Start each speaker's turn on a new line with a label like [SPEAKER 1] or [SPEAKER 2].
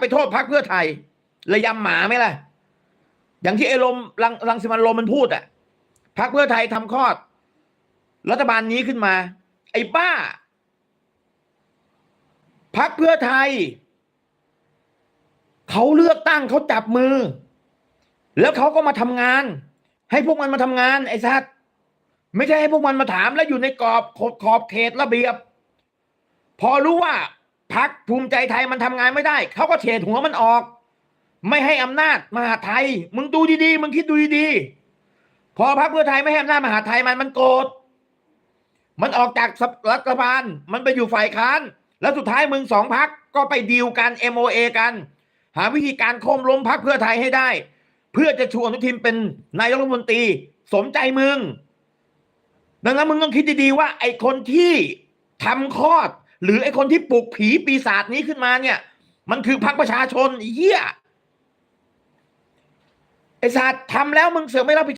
[SPEAKER 1] ไปโทษพักเพื่อไทย ระยำหมาไหมล่ะ อย่างที่ไอ้ลมรังรังสิมันต์โรมมันพูดอะพักเพื่อไทยทำคลอด รัฐบาลนี้ขึ้นมา ไอ้บ้าพักเพื่อไทย เขาเลือกตั้งเขาจับมือ แล้วเขาก็มาทำงาน ให้พวกมันมาทำงาน ไอ้สัตว์ไม่ใช่ให้พวกมันมาถามแล้วอยู่ในกรอบขอบขอบเขตระเบียบ พอรู้ว่า พักภูมิใจไทยมันทำงานไม่ได้ เขาก็เฉดหัวมันออก ไม่ให้อำนาจมหาไทย มึงดูดีๆ มึงคิดดูดีๆ พอพรรคเพื่อไทยไม่ให้อำนาจมหาไทยมันมันโกรธ มันออกจากรัฐบาล มันไปอยู่ฝ่ายค้าน แล้วสุดท้ายมึงสองพักก็ไปดีลกัน MOA กัน หาวิธีการโค่มล้มพักเพื่อไทยให้ได้ เพื่อจะชูอนุทินเป็นนายกรัฐมนตรี สมใจมึง ดังนั้นมึงต้องคิดดีๆว่า ไอ้คนที่ทำคลอด หรือไอ้คนที่ปลุกผีปีศาจนี้ขึ้นมาเนี่ย มันคือพรรคประชาชนเหี้ยไอ้ศาสตร์ทำแล้วมึงเสือกไม่รับผิด